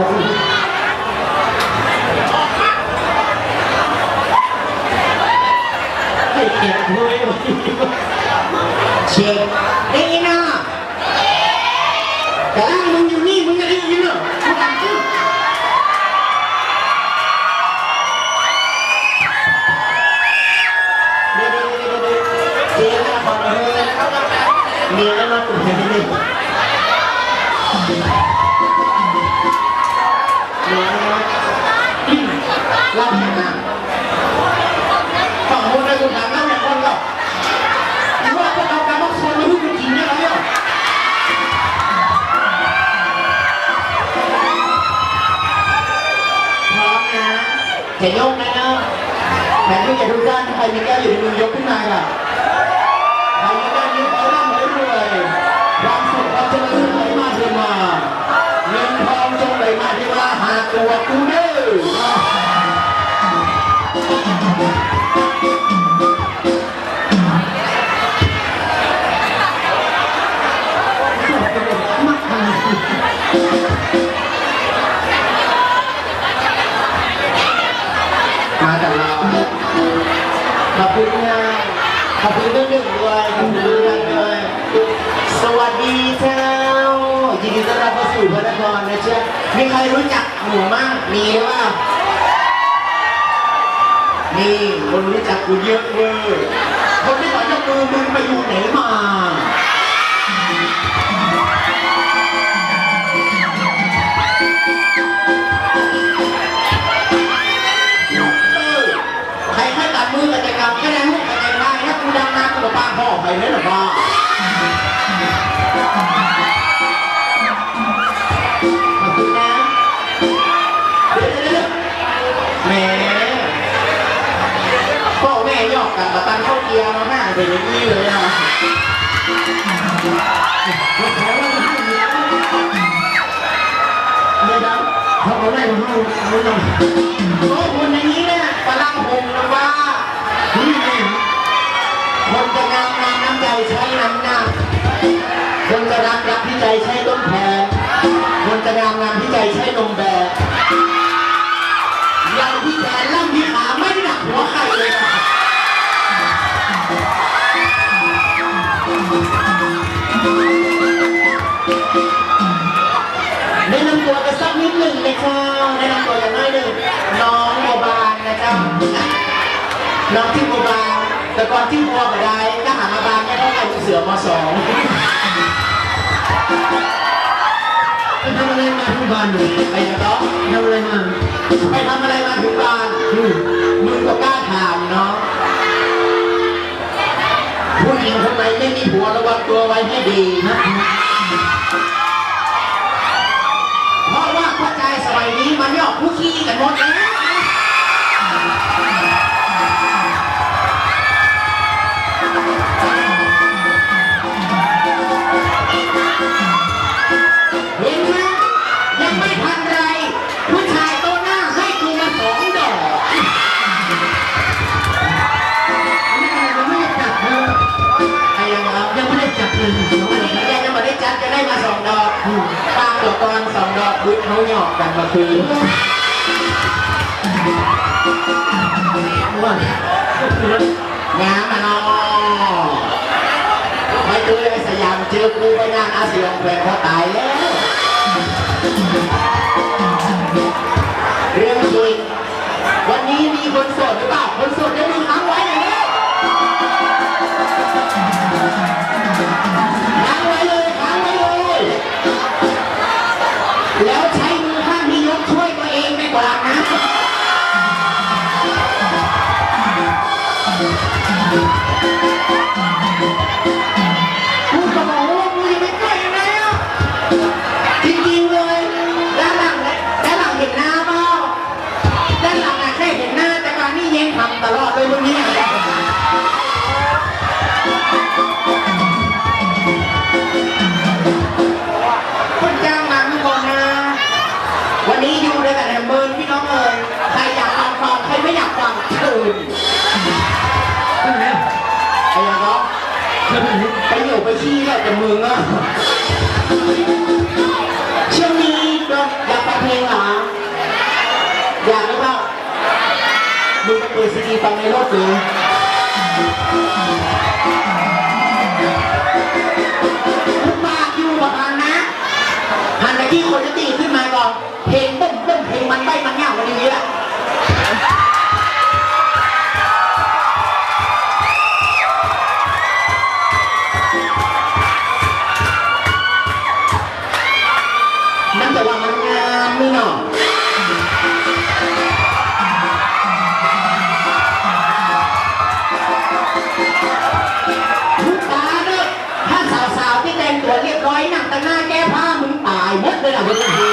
เก็บเลยเช็คได้ยินอะแต่ถ้ามึงอยู่นี่มึงจะได้ยินเหรอมึงทำจริงเดี๋ยวเดี๋ยวเดี๋ยวเดี๋ย ล้วนะเราแข่งนะฝั่งคนในสุดท้ายนั่งอย่งคนหรอกหรือว่าพวกเราการมาชวนมาพูดจริงเนี่ยเราเนี่ยพร้อมนะจะยกนะเนาะแผนที่จะทุกด้านใครมีแก้วอยู่ในมือยกขึ้นมาค่ะ มาจากเราขอบคุณนะขอบคุณเรื่องหนึ่งด้วยขอบคุณเรื่องด้วยสวัสดีเจ้ายินดีต้อนรับเข้าสู่พระนครนะเจ้ามีใครรู้จักหนูมั่งมีหรือเปล่า นี่คนรู้จักกูเยอะเว้ยคนที่ขอยกมือมึงไปอยู่ไหนมาเออใครให้ตัดมือกิจกรรมก็ได้หุกกิจกรรมได้ถ้ากูดังนากูจะป้าพ่อไปเลยหรอพ่อ กกันมาตันเข้าเกียร์มาหน้าเป็นอย่างนี้เลยอะขอขอว่าให้เนี่ยนะเขาเอาได้มาให้เอาหน่อยโอ้คนอย่างนี้เนี่ยกำลังหงนะว่านี่คนจะงามงามน้ำใจใช้น้ำหนักคนจะรักรักที่ใจใช่ต้นแพ นิดหนึ่งเลยค่ะแนะนำตัวกันหน่อยหนึ่งน้องโบบานนะเจ้าน้องที่โบบานแต่ก่อนที่บัวมาได้ก็หามาบานแค่เท่ากับเสือมสองไปทำอะไรมาที่บ้านหนูไปนะเนาะทำอะไรมาไปทำอะไรมาถึงบ้านอืมมึงก็กล้าถามเนาะผู้หญิงคนไหนไม่มีผัวระวังตัวไว้ให้ดีนะ เพราะว่าพระใจสมัยนี้มันยอกผู้ขี้กัน หมดแล้วเห็นไหมยังไม่ทันไร ผู้ชายโต๊ะหน้าให้กูมาสองดอกยังไม่ได้จัดเลยใครยังครับยังไม่ได้จัดเลยน้องวันเลนี้ยยังไม่ได้จัดจะได้มาสองดอกปางดอกกรสองดอกพุทธเขาหยอกกันมาคืน ว่างามมาเนาะไม่เจอไอ้สยามเจอกูไปงานอาเซียนแขวนเขาตายแล้วเรื่องจริงวันนี้มีคนโสดหรือเปล่าคนโสดจะมีค้างไว้อย คนจ้างมาทุกคนนะ วันนี้อยู่ด้วยกันแฮมเบอร์พี่น้องเอ๋ยใครอยากฟังฟังใครไม่อยากฟังเชิญไปไหนไอ้ยังก็ไปไปอยู่ไปขี้แล้วแต่มึงอะช่วงนี้ก็อยากฟังเพลงเหรออยากหรือเปล่ามึงไปเปิดซีดีฟังในรถเลย กบาทอยู่ประมาณนะหันไปที่คนจะตีขึ้นมาก่อนเพลงปุ้มปุ้มเพลงมันใบมันเงามันอย่างนี้แหละาย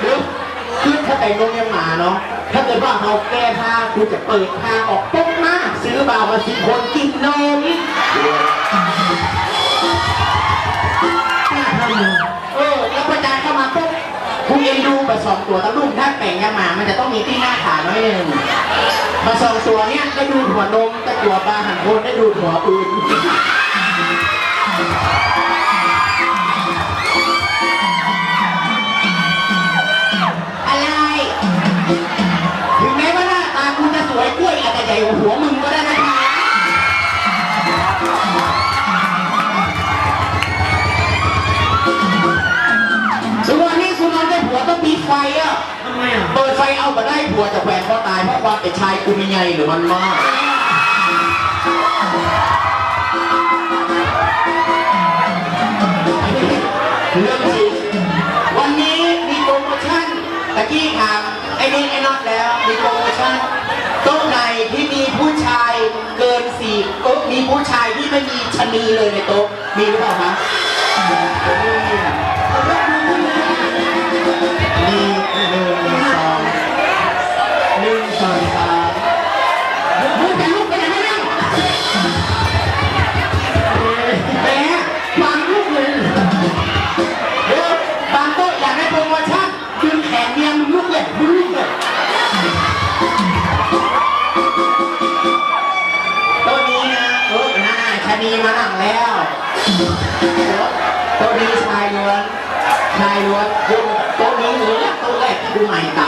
เดี๋ยวคือถ้าแต่งนมยังหมาเนาะ ถ้าเกิดว่าเราแก้ผ้าคุณจะเปิดผ้าออกปุ๊บมาซื้อบาวมาสิบคนกินนมกล้าทำเออแล้วประจานเข้ามาปุ๊บคุณเอ็นดูแบบสองตัวตะลุ่มถ้าแต่งยังหมา มันจะต้องมีที่หน้าขาน้อยหนึ่งมาสองตัวเนี้ยได้ดูหัวนมแต่ตัวปลาหันโคนได้ดูหัวอื่น ใหญ่ว่าหัวมึงก็ได้นะคะทุกวันนี้คุณนอนได้ผัวต้องปิดไฟอะทำไมอะ เปิดไฟเอามาได้ผัวจะแหวนคอตายเพราะความเป็นชายกูมีไงหรือมันมาเรื่องจริงวันนี้มีโปรโมชั่นตะกี้ค่ะ ผู้ชายที่ไม่มีชะนีเลยในโต๊ะมีหรือเปล่าคะ ในายล้วนยกโต๊ะนี้เลยโต๊ะแรกที่ดูใหม่ตา